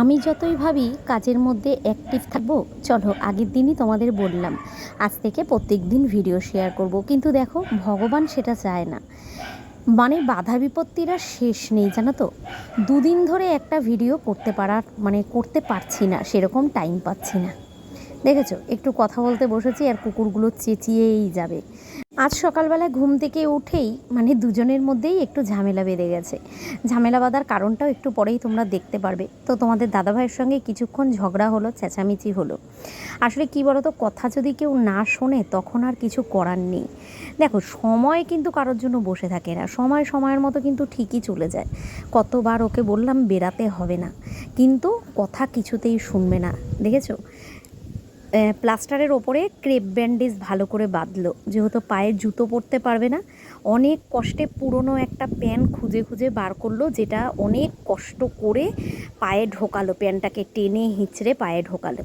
আমি যতই ভাবি কাজের মধ্যে অ্যাক্টিভ থাকব, চলো আগের দিনই তোমাদের বললাম। আজ থেকে প্রত্যেক দিন ভিডিও শেয়ার করব। কিন্তু দেখো, ভগবান সেটা চায় না। মানে বাধা বিপত্তির আর শেষ নেই, জানো তো? দুদিন ধরে একটা ভিডিও করতে পারার মানে করতে পারছি না, সেরকম টাইম পাচ্ছি না। দেখেছ? একটু কথা বলতে বসেছি আর কুকুরগুলো চেঁচিয়েই যাবে। আজ সকালবেলা ঘুম থেকে উঠেই মানে দুজনের মধ্যেই একটু ঝামেলা বেঁধে গেছে। ঝামেলা বাঁধার কারণটাও একটু পরেই তোমরা দেখতে পারবে। তো তোমাদের দাদাভাইয়ের সঙ্গে কিছুক্ষণ ঝগড়া হলো, চেঁচামেচি হলো। আসলে কি বলো তো কথা যদি কেউ না শোনে তখন আর কিছু করার নেই। দেখো, সময় কিন্তু কারোর জন্য বসে থাকে না। সময় সময়ের মতো কিন্তু ঠিকই চলে যায়। কতবার ওকে বললাম বেরাতে হবে না। কিন্তু কথা কিছুতেই শুনবে না। দেখেছ? প্লাস্টারের ওপরে ক্রেপ ব্যান্ডেজ ভালো করে বাঁধলো। যেহেতু পায়ে জুতো পরতে পারবে না, অনেক কষ্টে পুরনো একটা প্যান খুঁজে খুঁজে বার করল, যেটা অনেক কষ্ট করে পায়ে ঢোকালো, প্যানটাকে টেনে হিঁচড়ে পায়ে ঢোকালো।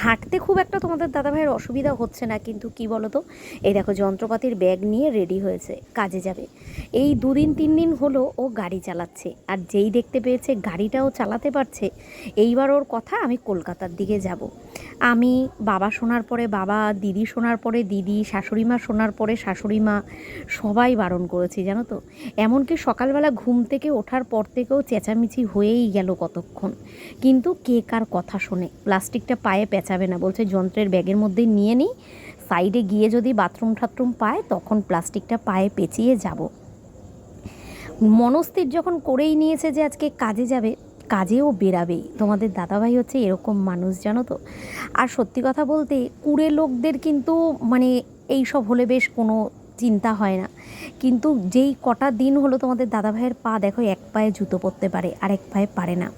হাঁটতে খুব একটা তোমাদের দাদাভাইয়ের অসুবিধা হচ্ছে না, কিন্তু কি বলো তো এই দেখো, যন্ত্রপাতির ব্যাগ নিয়ে রেডি হয়েছে, কাজে যাবে। এই দুদিন, তিন দিন হলো ও গাড়ি চালাচ্ছে, আর যেই দেখতে পেয়েছে গাড়িটাও চালাতে পারছে, এইবার ওর কথা আমি কলকাতার দিকে যাব। আমি বাবা শোনার পরে, বাবা দিদি শোনার পরে, দিদি শাশুড়ি মা শোনার পরে শাশুড়ি মা সবাই বারণ করেছি, জানো তো? এমনকি সকালবেলা ঘুম থেকে ওঠার পর থেকেও চেঁচামেচি হয়েই গেল কতক্ষণ। কিন্তু কে কার কথা শোনে? প্লাস্টিকটা পায়ে পেঁচাবে না, বলছে, যন্ত্রের ব্যাগের মধ্যে নিয়ে নিই সাইডে গিয়ে যদি বাথরুম ঠাথরুম পায়, তখন প্লাস্টিকটা পায়ে পেঁচিয়ে যাব। মনস্থির যখন করেই নিয়েছে যে আজকে কাজে যাবে কাজেও বেরাবেই। তোমাদের দাদাভাই হচ্ছে এরকম মানুষ, জানো তো? আর সত্যি কথা বলতে, কুড়ে লোকদের কিন্তু মানে এই সব হলে বেশ কোনো চিন্তা হয় না। কিন্তু যেই কটা দিন হলো তোমাদের দাদাভাইয়ের পা দেখো এক পায়ে জুতো পরতে পারে, আর এক পায়ে পারে না।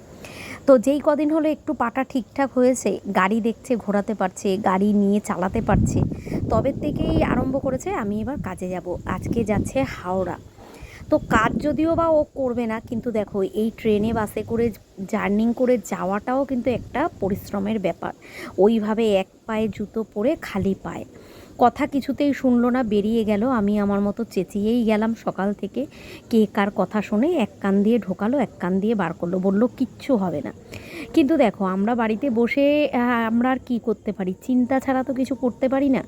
তো যেই কদিন হলো একটু পাটা ঠিকঠাক হয়েছে, গাড়ি দেখছে, ঘোরাতে পারছে, গাড়ি নিয়ে চালাতে পারছে, তবে থেকেই আরম্ভ করেছে, আমি এবার কাজে যাব। আজকে যাচ্ছে হাওড়া। তো কাজ যদিও বা ও করবে না, কিন্তু দেখো এই ট্রেনে বাসে করে জার্নিং করে যাওয়াটাও কিন্তু একটা পরিশ্রমের ব্যাপার। ওইভাবে এক পায়ে জুতো পরে খালি পায়ে। কথা কিছুতেই শুনলো না, বেরিয়ে গেল। আমি আমার মতো চেঁচিয়েই গেলাম সকাল থেকে। কে কার কথা শুনে এক কান দিয়ে ঢোকালো, এক কান দিয়ে বার করল, বলল, কিচ্ছু হবে না। কিন্তু দেখো, আমরা বাড়িতে বসে আমরা আর কী করতে পারি? চিন্তা ছাড়া তো কিছু করতে পারি না।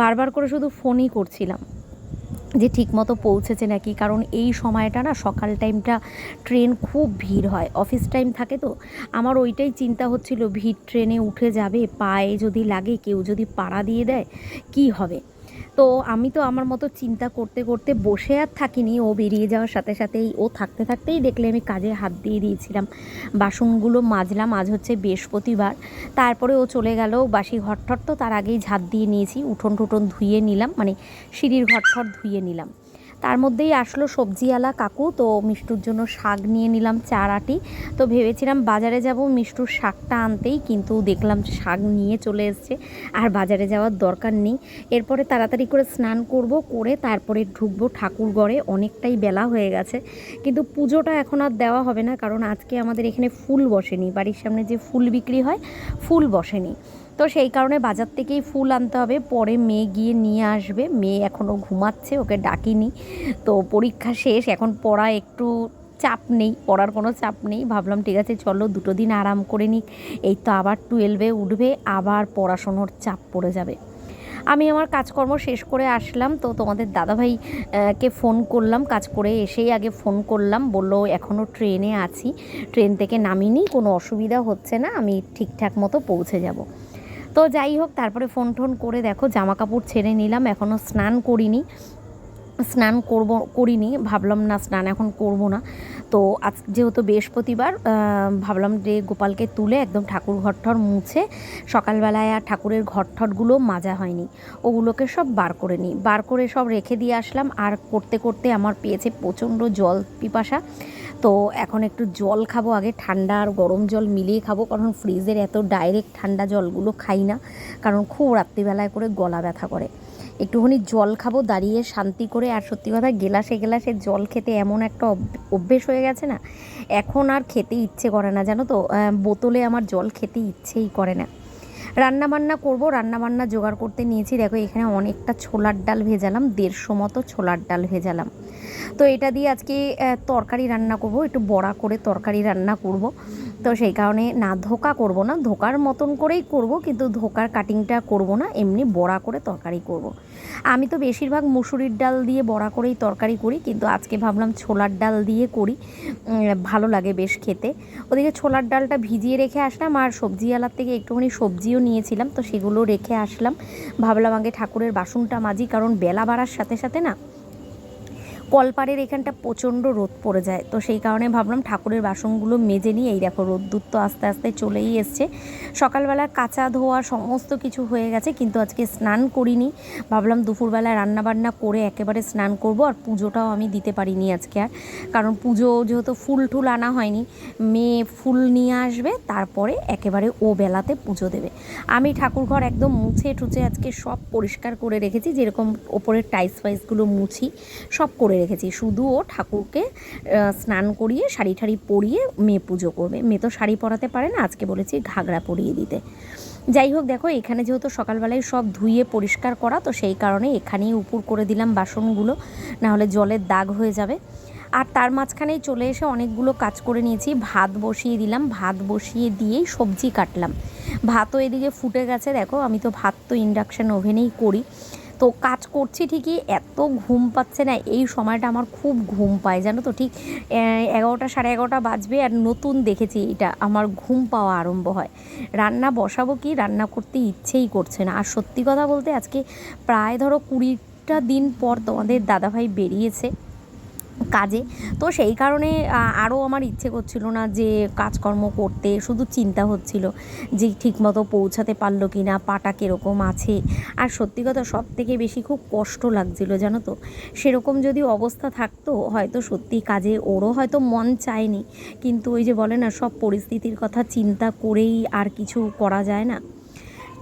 বারবার করে শুধু ফোনই করছিলাম। যে ঠিক মতো পৌঁছেছে নাকি? কারণ এই সময়টা না সকাল টাইমটা ট্রেন খুব ভিড় হয়। অফিস টাইম থাকে তো। আমার ওইটাই চিন্তা হচ্ছিল, ভিড় ট্রেনে উঠে যাবে, পায়ে যদি লাগে কেউ যদি পাড়া দিয়ে দেয়, কি হবে? তো আমি তো আমার মতো চিন্তা করতে করতে বসে আর থাকিনি। ও বেরিয়ে যাওয়ার সাথে সাথেই, ও থাকতে থাকতেই দেখলে আমি কাজে হাত দিয়ে দিয়েছিলাম। বাসনগুলো মাজলাম, আজ হচ্ছে বৃহস্পতিবার। তারপরে ও চলে গেল বাসি ঘরঠর, তো তার আগেই ঝাঁপ দিয়ে নিয়েছি। উঠোন টুটন ধুয়ে নিলাম মানে সিঁড়ির ঘরঠর ধুয়ে নিলাম। তার মধ্যেই আসলো সবজিওয়ালা কাকু। তো মিষ্টুর জন্য শাক নিয়ে নিলাম চার আটি তো ভেবেছিলাম বাজারে যাব, মিষ্টুর শাকটা আনতেই কিন্তু দেখলাম শাক নিয়ে চলে এসছে। আর বাজারে যাওয়ার দরকার নেই। এরপরে তাড়াতাড়ি করে স্নান করব, করে তারপরে ঢুকবো ঠাকুর ঘরে। অনেকটাই বেলা হয়ে গেছে। কিন্তু পুজোটা এখন আর দেওয়া হবে না, কারণ আজকে আমাদের এখানে ফুল বসেনি। বাড়ির সামনে যে ফুল বিক্রি হয়, ফুল বসেনি। তো সেই কারণে বাজার থেকেই ফুল আনতে হবে। পরে মেয়ে গিয়ে নিয়ে আসবে। মেয়ে এখনও ঘুমাচ্ছে, ওকে ডাকিনি। তো পরীক্ষা শেষ, এখন পড়া একটু চাপ নেই, পড়ার কোনো চাপ নেই। ভাবলাম, ঠিক আছে, চলো দুটো দিন আরাম করে নিক এই তো আবার টুয়েলভে উঠবে, আবার পড়াশোনার চাপ পড়ে যাবে। আমি আমার কাজকর্ম শেষ করে আসলাম। তো তোমাদের দাদাভাই কে ফোন করলাম, কাজ করে এসেই আগে ফোন করলাম। বলল এখনও ট্রেনে আছি। ট্রেন থেকে নামিনি, কোনো অসুবিধা হচ্ছে না। আমি ঠিকঠাক মতো পৌঁছে যাব। তো যাই হোক, তারপরে ফোন টোন করে দেখো জামা কাপড় ছেড়ে নিলাম এখনও স্নান করিনি। স্নান করব, করিনি, ভাবলাম না স্নান এখন করব না। তো আজ যেহেতু বৃহস্পতিবার ভাবলাম যে গোপালকে তুলে একদম ঠাকুর ঘরঠর মুছে, সকালবেলায় আর ঠাকুরের ঘরঠরগুলো মাজা হয়নি। ওগুলোকে সব বার করে নিই। বার করে সব রেখে দিয়ে আসলাম। আর করতে করতে আমার পেয়েছে প্রচণ্ড জল পিপাসা। তো এখন একটু জল খাব, আগে ঠান্ডা আর গরম জল মিলিয়ে খাব, কারণ ফ্রিজের এত ডাইরেক্ট ঠান্ডা জলগুলো খাই না, কারণ খুব রাত্রিবেলায় করে গলা ব্যথা করে। একটুখানি জল খাব, দাঁড়িয়ে শান্তি করে, আর সত্যি কথা গেলাসে গেলাসে জল খেতে এমন একটা অভ- অভ্যেস হয়ে গেছে না, এখন আর খেতে ইচ্ছে করে না, জানো তো? বোতলে আমার জল খেতে ইচ্ছেই করে না। রান্না বান্না করব রান্না বান্না জোগাড় করতে নিয়েছি। দেখো, এখানে অনেকটা ছোলার ডাল ভেজালাম, দেড়শো মতো ছোলার ডাল ভেজালাম। তো এটা দিয়ে আজকে তরকারি রান্না করব, একটু বড়া করে তরকারি রান্না করব। তো সেই কারণে না ধোকা করব না, ধোকার মতন করেই করব, কিন্তু ধোকার কাটিংটা করব না, এমনি বড়া করে তরকারি করব। আমি তো বেশিরভাগ মুসুরির ডাল দিয়ে বড়া করেই তরকারি করি, কিন্তু আজকে ভাবলাম ছোলার ডাল দিয়ে করি। ভালো লাগে বেশ খেতে। ওদিকে ছোলার ডালটা ভিজিয়ে রেখে আসলাম, আর সবজিওয়ালার থেকে একটুখানি সবজিও নিয়েছিলাম, তো সেগুলো রেখে আসলাম। ভাবলাম আগে ঠাকুরের বাসনটা মাজি, কারণ বেলা বাড়ার সাথে সাথে না কলপাড়ের এখানটা প্রচণ্ড রোদ পড়ে যায়। তো সেই কারণে ভাবলাম ঠাকুরের বাসনগুলো মেজে নিয়ে এই দেখো রোদ্দুর তো আস্তে আস্তে চলেই এসছে। সকালবেলা কাঁচা ধোয়া সমস্ত কিছু হয়ে গেছে, কিন্তু আজকে স্নান করিনি। ভাবলাম দুপুরবেলায় রান্নাবান্না করে একেবারে স্নান করব, আর পুজোটাও আমি দিতে পারিনি আজকে আর। কারণ পুজো যেহেতু ফুল টুল আনা হয়নি, মেয়ে ফুল নিয়ে আসবে, তারপরে একেবারে ও বেলাতে পুজো দেবে। আমি ঠাকুরঘর একদম মুছে টুছে আজকে সব পরিষ্কার করে রেখেছি, যেরকম ওপরের টাইস ফাইসগুলো মুছি, সব করে রেখেছি। শুধু ও ঠাকুরকে স্নান করিয়ে, শাড়ি ঠাড়ি পরিয়ে মেয়ে পুজো করবে। মেয়ে তো শাড়ি পরাতে পারে না, আজকে বলেছি ঘাগরা পরিয়ে দিতে। যাই হোক, দেখো, এখানে যেহেতু সকালবেলায় সব ধুয়ে পরিষ্কার করা, তো সেই কারণে এখানেই উপর করে দিলাম বাসনগুলো না হলে জলের দাগ হয়ে যাবে। আর তার মাঝখানেই চলে এসে অনেকগুলো কাজ করে নিয়েছি। ভাত বসিয়ে দিলাম। ভাত বসিয়ে দিয়েই সবজি কাটলাম। ভাতও এদিকে ফুটে গেছে, দেখো, আমি তো ভাত তো ইন্ডাকশান ওভেনেই করি। তো কাজ করছি ঠিকই, এত ঘুম পাচ্ছে না, এই সময়টা আমার খুব ঘুম পায়, জানো তো ঠিক? এগারোটা সাড়ে এগারোটা বাজবে আর নতুন দেখেছি এটা, আমার ঘুম পাওয়া আরম্ভ হয়। রান্না বসাবো কি? রান্না করতে ইচ্ছেই করছে না। আর সত্যি কথা বলতে আজকে প্রায় ধরো কুড়িটা দিন পর তোমাদের দাদাভাই বেরিয়েছে। কাজে। তো সেই কারণে আরও আমার ইচ্ছে করছিল না যে কাজকর্ম করতে, শুধু চিন্তা হচ্ছিল যে ঠিকমতো পৌঁছাতে পারল কি না পাটা কীরকম আছে। আর সত্যি কথা সব থেকে বেশি খুব কষ্ট লাগছিল, জানো তো? সেরকম যদি অবস্থা থাকতো, হয়তো সত্যি কাজে ওরও হয়তো মন চায়নি। কিন্তু ওই যে বলে না, সব পরিস্থিতির কথা চিন্তা করেই আর কিছু করা যায় না।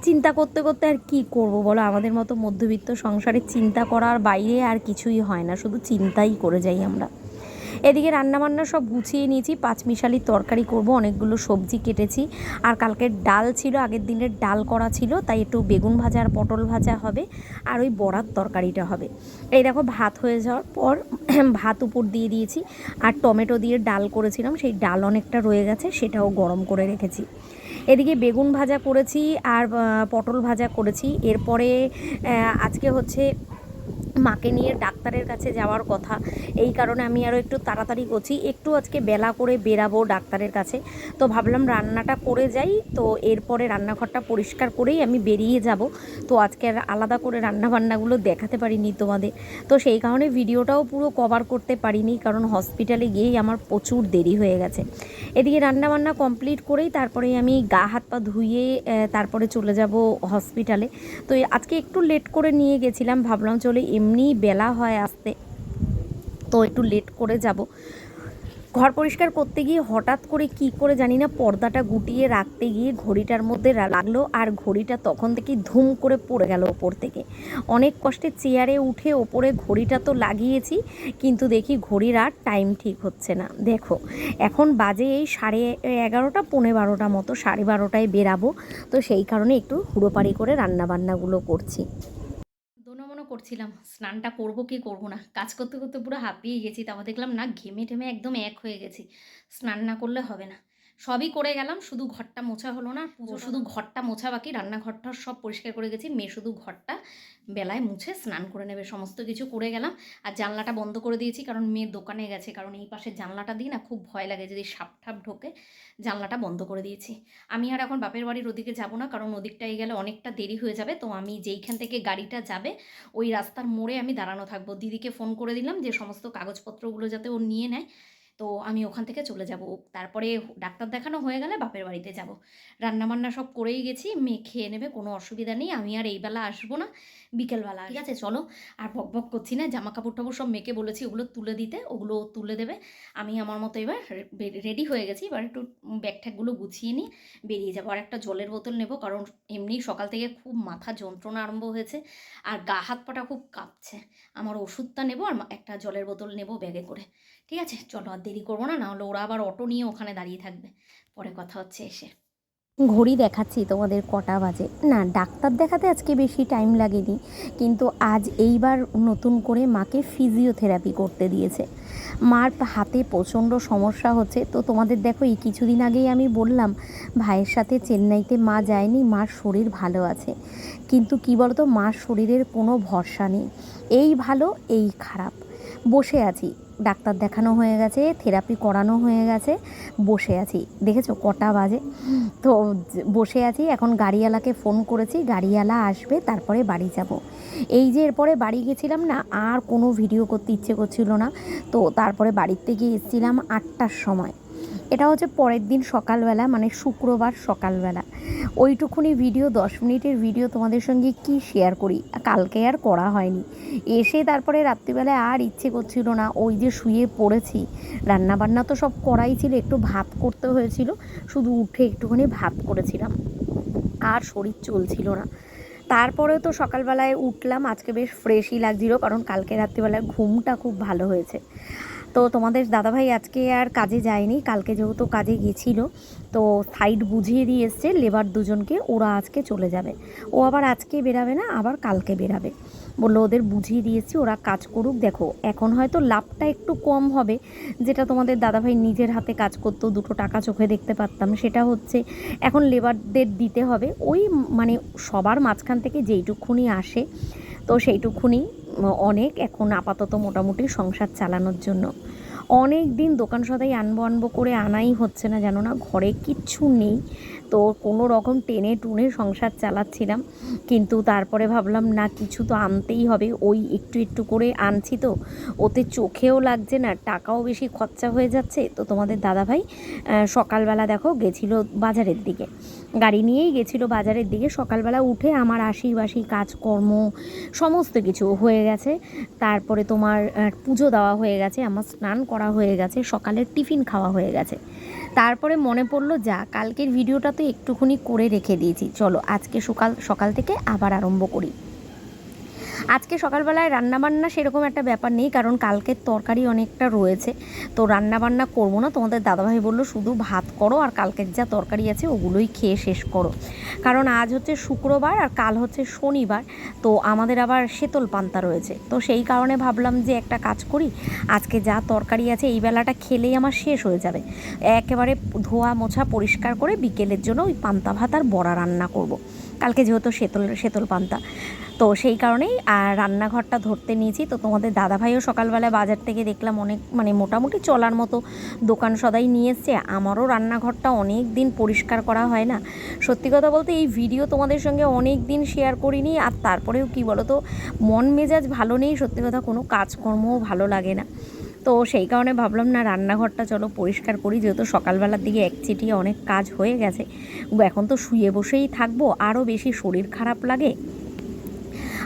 চিন্তা করতে করতে আর কি করব বলো? আমাদের মতো মধ্যবিত্ত সংসারে চিন্তা করার বাইরে আর কিছুই হয় না। শুধু চিন্তাই করে যাই আমরা। এদিকে রান্নাবান্না সব গুছিয়ে নিয়েছি, পাঁচমিশালি তরকারি করব, অনেকগুলো সবজি কেটেছি। আর কালকের ডাল ছিল, আগের দিনের ডাল করা ছিল, তাই একটু বেগুন ভাজা আর পটল ভাজা হবে, আর ওই বড়ার তরকারিটা হবে। এই দেখো, ভাত হয়ে যাওয়ার পর ভাত উপর দিয়ে দিয়েছি। আর টমেটো দিয়ে ডাল করেছিলাম, সেই ডাল অনেকটা রয়ে গেছে, সেটাও গরম করে রেখেছি। এদিকে বেগুন ভাজা করেছি আর পটল ভাজা করেছি। এরপরে আজকে হচ্ছে মাকে নিয়ে ডাক্তারের কাছে যাওয়ার কথা। এই কারণে আমি আরও একটু তাড়াতাড়ি করছি। একটু আজকে বেলা করে বেরাবো ডাক্তারের কাছে। তো ভাবলাম রান্নাটা করে যাই। তো এরপরে রান্নাঘরটা পরিষ্কার করেই আমি বেরিয়ে যাব। তো আজকে আর আলাদা করে রান্নাবান্নাগুলো দেখাতে পারিনি তোমাদের। তো সেই কারণে ভিডিওটাও পুরো কভার করতে পারিনি। কারণ হসপিটালে গিয়েই আমার প্রচুর দেরি হয়ে গেছে। এদিকে রান্নাবান্না কমপ্লিট করেই তারপরে আমি গা হাত পা ধুয়ে তারপরে চলে যাব হসপিটালে। তো আজকে একটু লেট করে নিয়ে গেছিলাম। ভাবলাম চলে এমনিই বেলা হয় আসতে। তো একটু লেট করে যাব। ঘর পরিষ্কার করতে গিয়ে হঠাৎ করে কি করে জানি না পর্দাটা গুটিয়ে রাখতে গিয়ে ঘড়িটার মধ্যে লাগল আর ঘড়িটা তখন থেকেই ধুম করে পড়ে গেল ওপর থেকে। অনেক কষ্টে চেয়ারে উঠে ওপরে ঘড়িটা তো লাগিয়েছি, কিন্তু দেখি ঘড়ির আর টাইম ঠিক হচ্ছে না। দেখো, এখন বাজে এই সাড়ে এগারোটা, পৌনে বারোটা মতো, সাড়ে বারোটায় বেরাবো। তো সেই কারণে একটু হুড়োপাড়ি করে রান্নাবান্নাগুলো করছি। করছিলাম। স্নানটা করব কি করব না? কাজ করতে করতে পুরো হাঁপিয়ে গেছি তারপর দেখলাম না ঘেমে ঠেমে একদম এক হয়ে গেছি। স্নান না করলে হবে না। সবই করে গেলাম শুধু ঘরটা মোছা হলো না পুজো শুধু ঘরটা মোছা বাকি রান্নাঘরটা সব পরিষ্কার করে গেছি মেয়ে শুধু ঘরটা। বেলায় মুছে স্নান করে নেবে, সমস্ত কিছু করে গেলাম। আর জানলাটা বন্ধ করে দিয়েছি কারণ মেয়ে দোকানে গেছে, কারণ এই পাশে জানলাটা দিয়ে না খুব ভয় লাগে যদি সাপ ঠাপ ঢোকে, জানলাটা বন্ধ করে দিয়েছি। আমি আর এখন বাপের বাড়ির ওদিকে যাব না, কারণ ওদিকটায় গেলে অনেকটা দেরি হয়ে যাবে। তো আমি যেইখান থেকে গাড়িটা যাবে, ওই রাস্তার মোড়ে আমি দাঁড়ানো থাকব। দিদিকে ফোন করে দিলাম যে, সমস্ত কাগজপত্রগুলো যাতে ও নিয়ে নেয়। তো আমি ওখান থেকে চলে যাব। তারপরে ডাক্তার দেখানো হয়ে গেলে বাপের বাড়িতে যাব। রান্নাবান্না সব করেই গেছি মেয়ে খেয়ে নেবে কোনো অসুবিধা নেই আমি আর এই বেলা আসব না বিকেলবেলা ঠিক আছে চলো। আর বক বক করছি না জামা কাপড় টাপড় সব মেয়েকে বলেছি ওগুলো তুলে দিতে ওগুলো তুলে দেবে। আমি আমার মতো এবার রেডি হয়ে গেছি এবার একটু ব্যাগ ট্যাগগুলো গুছিয়ে নিয়ে বেরিয়ে যাব। আর একটা জলের বোতল নেব কারণ এমনি সকাল থেকে খুব মাথা যন্ত্রণা আরম্ভ হয়েছে আর গা হাত পাটা খুব কাঁপছে। আমার ওষুধটা নেব আর একটা জলের বোতল নেব ব্যাগে করে। ঠিক আছে, চলো আর দেরি করব না, নাহলে ওরা আবার অটো নিয়ে ওখানে দাঁড়িয়ে থাকবে। পরে কথা হচ্ছে এসে। ঘড়ি দেখাচ্ছি তোমাদের কটা বাজে। না, ডাক্তার দেখাতে আজকে বেশি টাইম লাগেনি, কিন্তু আজ এইবার নতুন করে মাকে ফিজিওথেরাপি করতে দিয়েছে। মার হাতে প্রচণ্ড সমস্যা হচ্ছে, তো তোমাদের দেখো, এই কিছুদিন আগেই আমি বললাম, ভাইয়ের সাথে চেন্নাইতে মা যায়নি, মার শরীর ভালো আছে। কিন্তু কি বলতো, মার শরীরের কোনো ভরসা নেই। এই ভালো, এই খারাপ। বসে আছি ডাক্তার দেখানো হয়ে গেছে, থেরাপি করানো হয়ে গেছে, বসে আছি। দেখেছ কটা বাজে? তো বসে আছি, এখন গাড়িওয়ালাকে ফোন করেছি, গাড়িওয়ালা আসবে, তারপরে বাড়ি যাব। এই যে এরপরে বাড়ি গেছিলাম না, আর কোনো ভিডিও করতে ইচ্ছে করছিল না। তো তারপরে বাড়িতে গিয়ে এসেছিলাম আটটার সময়। এটা হচ্ছে পরের দিন সকালবেলা মানে শুক্রবার সকালবেলা। ওইটুকুনি ভিডিও দশ মিনিটের ভিডিও তোমাদের সঙ্গে কি শেয়ার করি? কালকে আর করা হয়নি। এসে তারপরে রাত্রিবেলায় আর ইচ্ছে করছিল না, ওই যে শুয়ে পড়েছি। রান্না বান্না তো সব করাই ছিল, একটু ভাত করতে হয়েছিল, শুধু উঠে একটুখানি ভাত করেছিলাম। আর শরীর চলছিল না। তারপরেও তো সকালবেলায় উঠলাম, আজকে বেশ ফ্রেশই লাগছিল, কারণ কালকে রাত্রিবেলায় ঘুমটা খুব ভালো হয়েছে। তো তোমাদের দাদাভাই আজকে আর কাজে যায়নি, কালকে যেহেতু কাজে গেছিল তো সাইড বুঝিয়ে দিয়ে এসছে লেবার দুজনকে, ওরা আজকে চলে যাবে। ও আবার আজকে বেরাবে না, আবার কালকে বেরাবে। বলল ওদের বুঝিয়ে দিয়েছি ওরা কাজ করুক। দেখো, এখন হয়তো লাভটা একটু কম হবে, যেটা তোমাদের দাদাভাই নিজের হাতে কাজ করতো, দুটো টাকা চোখে দেখতে পারতাম। সেটা হচ্ছে, এখন লেবারদের দিতে হবে। ওই মানে সবার মাঝখান থেকে যেইটুকুনি আসে তো সেইটুকুনি অনেক। এখন আপাতত মোটামুটি সংসার চালানোর জন্য। অনেক দিন দোকান সদাই আনব আনব করে আনাই হচ্ছে না, জানো না? ঘরে কিচ্ছু নেই। তো কোনো রকম টেনে টুনে সংসার চালাচ্ছিলাম। কিন্তু তারপরে ভাবলাম, না, কিছু তো আনতেই হবে। ওই একটু একটু করে আনছি তো। ওতে চোখেও লাগছে না, টাকাও বেশি খরচা হয়ে যাচ্ছে। তো তোমাদের দাদাভাই সকালবেলা দেখো গেছিল বাজারের দিকে। গাড়ি নিয়েই গেছিল বাজারের দিকে। সকালবেলা উঠে আমার আশি বাসি কাজকর্ম সমস্ত কিছু হয়ে গেছে। তারপরে তোমার পুজো দেওয়া হয়ে গেছে। আমার স্নান করা হয়ে গেছে, সকালের টিফিন খাওয়া হয়ে গেছে। তারপরে মনে পড়ল, যা, কালকের ভিডিওটা তো একটুখানি করে রেখে দিয়েছি। চলো, আজকে সকাল সকাল থেকে আবার আরম্ভ করি। আজকে সকালবেলায় রান্নাবান্না সেরকম একটা ব্যাপার নেই, কারণ কালকের তরকারি অনেকটা রয়েছে। তো রান্নাবান্না করব না, তোমাদের দাদাভাই বলল শুধু ভাত করো আর কালকের যা তরকারি আছে ওগুলোই খেয়ে শেষ করো। কারণ আজ হচ্ছে শুক্রবার আর কাল হচ্ছে শনিবার, তো আমাদের আবার শীতল পান্তা রয়েছে। তো সেই কারণে ভাবলাম যে একটা কাজ করি, আজকে যা তরকারি আছে এই বেলাটা খেলেই আমার শেষ হয়ে যাবে। একেবারে ধোয়া মোছা পরিষ্কার করে বিকেলের জন্য ওই পান্তা ভাত আর বড়া রান্না করব। কালকে যেহেতু শীতল শীতল পান্তা। তো সেই কারণেই আর রান্নাঘরটা ধরতে নিয়েছি। তো তোমাদের দাদাভাইও সকালবেলা বাজার থেকে দেখলাম অনেক মানে মোটামুটি চলার মতো দোকান সদাই নিয়ে এসছে। আমারও রান্নাঘরটা অনেক দিন পরিষ্কার করা হয় না। সত্যি কথা বলতে এই ভিডিও তোমাদের সঙ্গে অনেক দিন শেয়ার করিনি। আর তারপরেও কি বলো তো মন মেজাজ ভালো নেই। সত্যি কথা কোনো কাজকর্মও ভালো লাগে না। তো সেই কারণে ভাবলাম, না, রান্নাঘরটা চলো পরিষ্কার করি। যেহেতু সকালবেলার দিকে একচিটিয়ে অনেক কাজ হয়ে গেছে এখন তো শুয়ে বসেই থাকব, আরও বেশি শরীর খারাপ লাগে।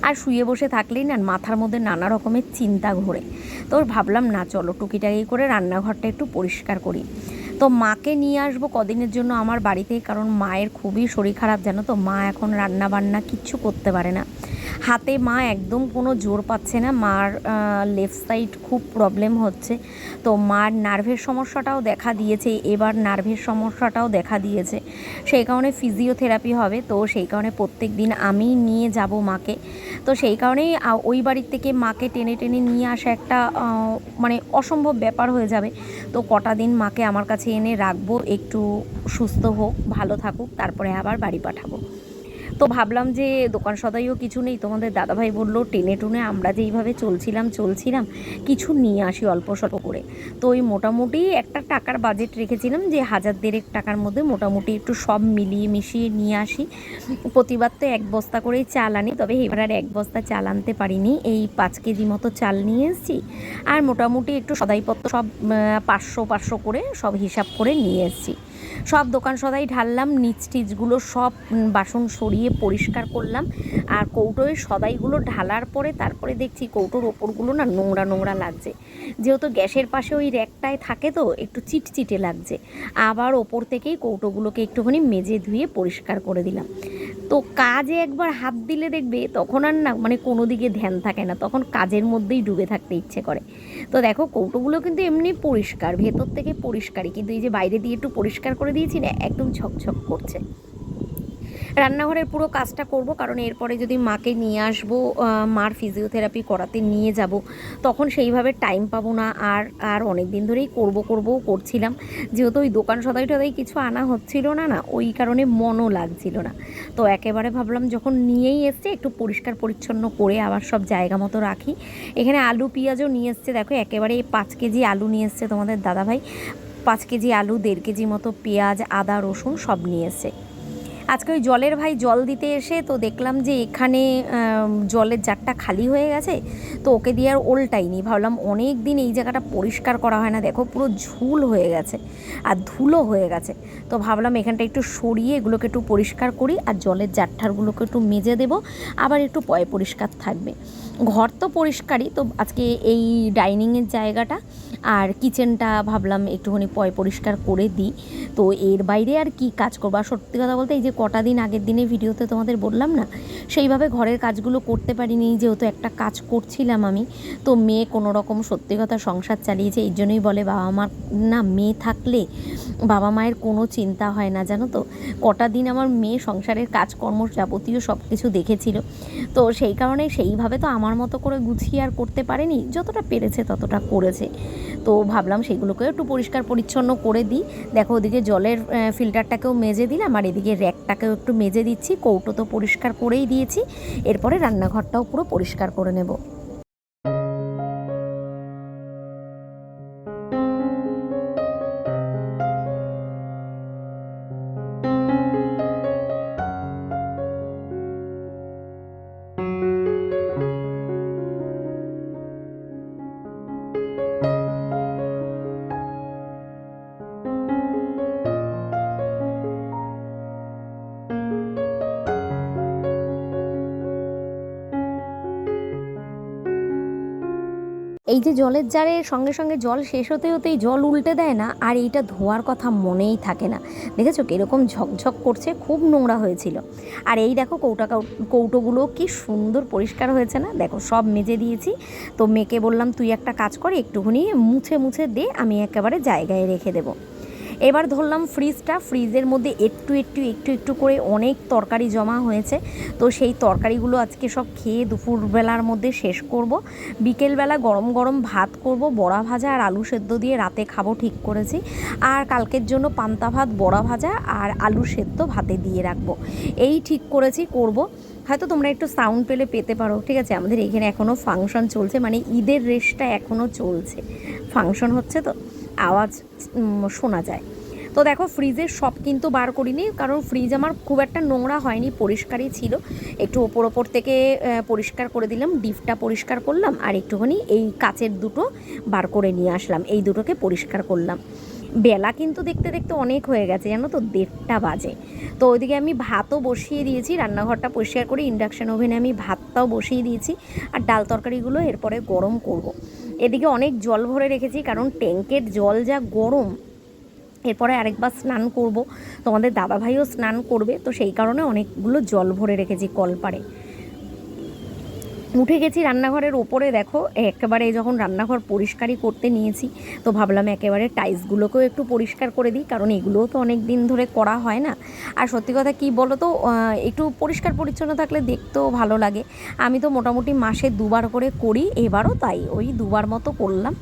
আর শুয়ে বসে থাকলেই না, মাথার মধ্যে নানা রকমের চিন্তা ঘোরে। তো ভাবলাম, না, চলো টুকিটাকি করে রান্নাঘরটা একটু পরিষ্কার করি। তো মাকে নিয়ে আসব কদিনের জন্য আমার বাড়িতে কারণ মায়ের খুবই শরীর খারাপ, জানো তো? মা এখন রান্না বান্না কিচ্ছু করতে পারে না। হাতে মা একদম কোনো জোর পাচ্ছে না। মার লেফট সাইড খুব প্রবলেম হচ্ছে। তো মার নার্ভের সমস্যাটাও দেখা দিয়েছে, এবার নার্ভের সমস্যাটাও দেখা দিয়েছে। সেই কারণে ফিজিওথেরাপি হবে, তো সেই কারণে প্রত্যেক দিন আমি নিয়ে যাব মাকে। তো সেই কারণেই ওই বাড়ির থেকে মাকে টেনে টেনে নিয়ে আসা একটা মানে অসম্ভব ব্যাপার হয়ে যাবে। তো কটা দিন মাকে আমার কাছে এনে রাখব, একটু সুস্থ হোক, ভালো থাকুক, তারপরে আবার বাড়ি পাঠাবো। তো ভাবলাম যে দোকান সদাইও কিছু নেই। তোমাদের দাদাভাই বলল, টেনে টুনে আমরা যেইভাবে চলছিলাম চলছিলাম, কিছু নিয়ে আসি অল্প স্বল্প করে। তো ওই মোটামুটি একটা টাকার বাজেট রেখেছিলাম যে হাজার দেড়েক টাকার মধ্যে মোটামুটি একটু সব মিলিয়ে মিশিয়ে নিয়ে আসি। প্রতিবার তো এক বস্তা করেই চাল আনি, তবে এবার আর এক বস্তা চাল আনতে পারিনি। এই পাঁচ কেজি মতো চাল নিয়ে এসেছি আর মোটামুটি একটু সদাইপত্র সব পাঁচশো পাঁচশো করে সব হিসাব করে নিয়ে এসেছি। সব দোকান সদাই ঢাললাম, নিচ টিচগুলো সব বাসন সরিয়ে পরিষ্কার করলাম। আর কৌটোয় সদাইগুলো ঢালার পরে তারপরে দেখছি কৌটোর ওপরগুলো না নোংরা নোংরা লাগছে। যেহেতু গ্যাসের পাশে ওই র্যাকটায় থাকে তো, একটু চিটচিটে লাগছে। আবার ওপর থেকেই কৌটোগুলোকে একটুখানি মেজে ধুয়ে পরিষ্কার করে দিলাম। তো কাজে একবার হাত দিলে দেখবে তখন আর না মানে কোনো দিকে ধ্যান থাকে না, তখন কাজের মধ্যেই ডুবে থাকতে ইচ্ছে করে। তো দেখো কৌটোগুলো কিন্তু এমনি পরিষ্কার, ভেতর থেকে পরিষ্কারই। কিন্তু এই যে বাইরে দিয়ে একটু পরিষ্কার করে দিয়েছি না, একদম ছকছক করছে। রান্নাঘরের পুরো কাজটা করব, কারণ এরপরে যদি মাকে নিয়ে আসব মার ফিজিওথেরাপি করাতে নিয়ে যাব, তখন সেইভাবে টাইম পাবো না। আর আর অনেক দিন ধরেই করব করব করছিলাম। যেহেতু ওই দোকান সদাই টদাই কিছু আনা হচ্ছিল না না, ওই কারণে মনও লাগছিল না। তো একেবারে ভাবলাম যখন নিয়েই এসছে, একটু পরিষ্কার পরিচ্ছন্ন করে আবার সব জায়গা মতো রাখি। এখানে আলু, পেঁয়াজও নিয়ে এসছে, দেখো, একেবারে পাঁচ কেজি আলু নিয়ে এসছে তোমাদের দাদাভাই। পাঁচ কেজি আলু, দেড় কেজি মতো পেঁয়াজ, আদা, রসুন সব নিয়ে এসছে। আজকে ওই জলের ভাই জল দিতে এসে তো দেখলাম যে এখানে জলের জারটা খালি হয়ে গেছে, তো ওকে দিয়ে আর ওল্টাইনি। ভাবলাম অনেক দিন এই জায়গাটা পরিষ্কার করা হয় না, দেখো পুরো ঝুল হয়ে গেছে আর ধুলো হয়ে গেছে। তো ভাবলাম এখানটা একটু সরিয়ে এগুলোকে একটু পরিষ্কার করি আর জলের জারঠারগুলোকে একটু মেজে দেবো, আবার একটু পয় পরিষ্কার থাকবে। ঘর তো পরিষ্কারই, তো আজকে এই ডাইনিংয়ের জায়গাটা আর কিচেনটা ভাবলাম একটুখানি পয় পরিষ্কার করে দিই। তো এর বাইরে আর কি কাজ করব? আর সত্যি কথা বলতে এই যে কটা দিন আগের দিনে ভিডিওতে তোমাদের বললাম না, সেইভাবে ঘরের কাজগুলো করতে পারিনি, যেহেতু একটা কাজ করছিলাম আমি। তো মেয়ে কোনো রকম সত্যি কথা সংসার চালিয়েছে, এই জন্যই বলে বাবা মার না, মেয়ে থাকলে বাবা মায়ের কোনো চিন্তা হয় না, জানো তো? কটা দিন আমার মেয়ে সংসারের কাজকর্ম যাবতীয় সব কিছু দেখেছিল। তো সেই কারণে সেইভাবে তো আমার মতো করে গুছিয়ে আর করতে পারেনি, যতটা পেরেছে ততটা করেছে। তো ভাবলাম সেগুলোকে একটু পরিষ্কার পরিচ্ছন্ন করে দিই। দেখো ওদিকে জলের ফিল্টারটাকেও মেজে দিলাম আর এদিকে র্যাকটাকেও একটু মেজে দিচ্ছি। কৌটো তো পরিষ্কার করেই দিয়েছি। এরপরে রান্নাঘরটাও পুরো পরিষ্কার করে নেব। এই যে জলের জারে সঙ্গে সঙ্গে জল শেষ হতে হতেই জল উল্টে দেয় না, আর এইটা ধোয়ার কথা মনেই থাকে না। দেখেছ কীরকম ঝকঝক করছে, খুব নোংরা হয়েছিল। আর এই দেখো কৌটা কৌটোগুলো কি সুন্দর পরিষ্কার হয়েছে না? দেখো সব মেজে দিয়েছি। তো মেয়েকে বললাম, তুই একটা কাজ কর, একটুখানি মুছে মুছে দে, আমি একেবারে জায়গায় রেখে দেবো। এবার ধরলাম ফ্রিজটা ফ্রিজের মধ্যে একটু একটু একটু একটু করে অনেক তরকারি জমা হয়েছে। তো সেই তরকারিগুলো আজকে সব খেয়ে দুপুরবেলার মধ্যে শেষ করব। বিকেলবেলা গরম গরম ভাত করব, বড়া ভাজা আর আলু সেদ্ধ দিয়ে রাতে খাব ঠিক করেছি। আর কালকের জন্য পান্তা ভাত, বড়া ভাজা আর আলু সেদ্ধ ভাতে দিয়ে রাখব। এই ঠিক করেছি, করব। হয়তো তোমরা একটু সাউন্ড পেলে পেতে পারো, ঠিক আছে? আমাদের এখানে এখনও ফাংশন চলছে মানে ঈদের রেসটা এখনও চলছে। ফাংশন হচ্ছে তো? আওয়াজ শোনা যায়। তো দেখো ফ্রিজের সব কিন্তু বার করিনি, কারণ ফ্রিজ আমার খুব একটা নোংরা হয়নি, পরিষ্কারই ছিল। একটু ওপর ওপর থেকে পরিষ্কার করে দিলাম, ডিপটা পরিষ্কার করলাম, আর একটুখানি এই কাচের দুটো বার করে নিয়ে আসলাম। এই দুটোকে পরিষ্কার করলাম। বেলা কিন্তু দেখতে দেখতে অনেক হয়ে গেছে, জানো তো? দেড়টা বাজে। তো ওইদিকে আমি ভাতও বসিয়ে দিয়েছি, রান্নাঘরটা পরিষ্কার করে ইন্ডাকশান ওভেনে আমি ভাতটাও বসিয়ে দিয়েছি, আর ডাল তরকারিগুলো এরপরে গরম করব। এদিকে অনেক জল ভরে রেখেছি, কারণ ট্যাঙ্কের জল যা গরম, এরপরে আরেকবার স্নান করব। তোমাদের দাদাভাইও স্নান করবে, তো সেই কারণে অনেকগুলো জল ভরে রেখেছি কলপারে। উঠে গেছি রান্নাঘরের ওপরে, দেখো, একেবারে যখন রান্নাঘর পরিষ্কারই করতে নিয়েছি, তো ভাবলাম একেবারে টাইলসগুলোকেও একটু পরিষ্কার করে দিই, কারণ এগুলোও তো অনেক দিন ধরে করা হয় না। আর সত্যি কথা কী বলো তো একটু পরিষ্কার পরিচ্ছন্ন থাকলে দেখতেও ভালো লাগে। আমি তো মোটামুটি মাসে দুবার করে করি, এবারও তাই, ওই দুবার মতো করলাম।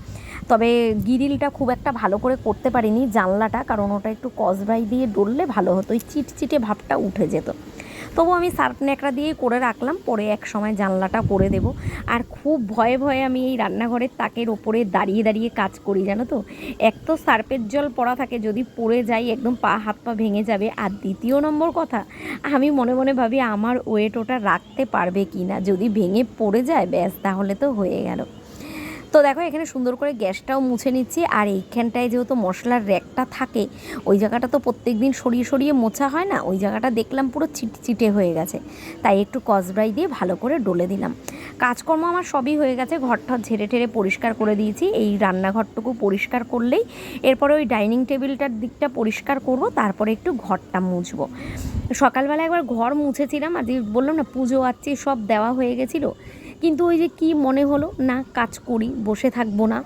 তবে গিরিলটা খুব একটা ভালো করে করতে পারিনি, জানলাটা, কারণ ওটা একটু কসবাই দিয়ে ডললে ভালো হতো, ওই চিটচিটে ভাবটা উঠে যেত। তবু আমি সার্ফ ন্যাকড়া দিয়েই করে রাখলাম, পরে এক সময় জানলাটা করে দেব। আর খুব ভয়ে ভয়ে আমি এই রান্নাঘরের তাকের ওপরে দাঁড়িয়ে দাঁড়িয়ে কাজ করি, জানো তো? এক তো সার্ফের জল পড়া থাকে, যদি পড়ে যাই একদম পা, হাত পা ভেঙে যাবে। আর দ্বিতীয় নম্বর কথা, আমি মনে মনে ভাবি আমার ওয়েট ওটা রাখতে পারবে কি না যদি ভেঙে পড়ে যায়, ব্যাস, তাহলে তো হয়ে গেল। তো দেখো, এখানে সুন্দর করে গ্যাসটাও মুছে নিচ্ছি। আর এইখানটায় যেহেতু মশলার র্যাকটা থাকে, ওই জায়গাটা তো প্রত্যেক দিন সরিয়ে সরিয়ে মোছা হয় না, ওই জায়গাটা দেখলাম পুরো চিটে চিটে হয়ে গেছে। তাই একটু কসব্রাই দিয়ে ভালো করে ডলে দিলাম। কাজকর্ম আমার সবই হয়ে গেছে ঘরটা ঝেড়ে ঠেড়ে পরিষ্কার করে দিয়েছি। এই রান্নাঘরটুকু পরিষ্কার করলেই এরপরে ওই ডাইনিং টেবিলটার দিকটা পরিষ্কার করব, তারপরে একটু ঘরটা মুছবো। সকালবেলা একবার ঘর মুছেছিলাম, আজ বললাম না পুজো আচ্ছি সব দেওয়া হয়ে গেছিল। কিন্তু ওই যে কি মনে হলো? না, কাজ করি, বসে থাকব না।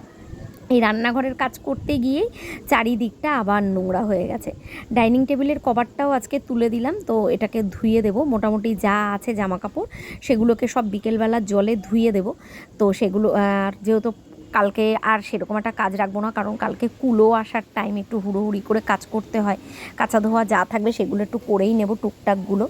এই রান্নাঘরের কাজ করতে গিয়েই চারিদিকটা আবার নোংরা হয়ে গেছে। ডাইনিং টেবিলের কভারটাও আজকে তুলে দিলাম, তো এটাকে ধুয়ে দেব। মোটামুটি যা আছে জামা কাপড় সেগুলোকে সব বিকেলবেলা জলে ধুয়ে দেব। তো সেগুলো, আর যেহেতু কালকে আর সেরকম একটা কাজ রাখব না, কারণ কালকে কুলো আসার টাইম একটু হুড়োহুড়ি করে কাজ করতে হয়। কাঁচা ধোয়া যা থাকবে সেগুলো একটু করেই নেব টুকটাকগুলো।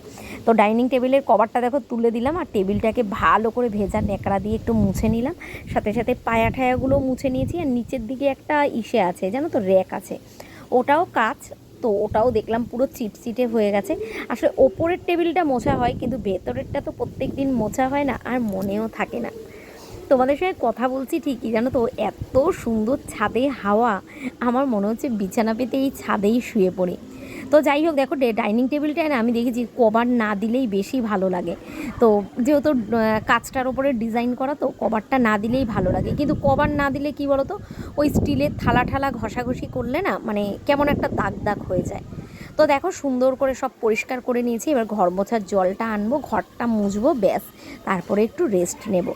তো ডাইনিং টেবিলের কভারটা দেখো তুলে দিলাম, আর টেবিলটাকে ভালো করে ভেজা ন্যাকড়া দিয়ে একটু মুছে নিলাম। সাথে সাথে পায়া ঠায়াগুলো মুছে নিয়েছি, আর নিচের দিকে একটা ইসে আছে, জানো তো র্যাক আছে। ওটাও কাজ তো ওটাও দেখলাম পুরো চিটচিটে হয়ে গেছে। আসলে ওপরের টেবিলটা মোছা হয়, কিন্তু ভেতরেরটা তো প্রত্যেক দিন মোছা হয় না, আর মনেও থাকে না। তোমাদের সঙ্গে কথা বলছি ঠিকই, জানো তো? এত সুন্দর ছাদে হাওয়া। আমার মনে হচ্ছে বিছানা পেতে এই ছাদেই শুয়ে পড়ি। তো যাই হোক, দেখো ডাইনিং টেবিলটায় না, আমি দেখেছি কভার না দিলেই বেশি ভালো লাগে। তো যেহেতু কাচটার ওপরে ডিজাইন করা, তো কভারটা না দিলেই ভালো লাগে। কিন্তু কভার না দিলে কি বলো তো ওই স্টিলের থালা ঠালা ঘষাঘষি করলে না মানে কেমন একটা দাগ দাগ হয়ে যায়। তো দেখো, সুন্দর করে সব পরিষ্কার করে নিয়েছি। এবার ঘর মোছার জলটা আনব, ঘরটা মুছবো, ব্যাস। তারপরে একটু রেস্ট নেব।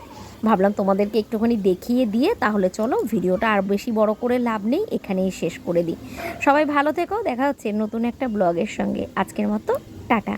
ভাবলাম তোমাদেরকে একটুখানি দেখিয়ে দিয়ে তাহলে চলো ভিডিওটা আর বেশি বড় করে লাভ নেই, এখানেই শেষ করে দিই। সবাই ভালো থেকো, দেখা হচ্ছে নতুন একটা ব্লগের সঙ্গে। আজকের মতো, টাটা।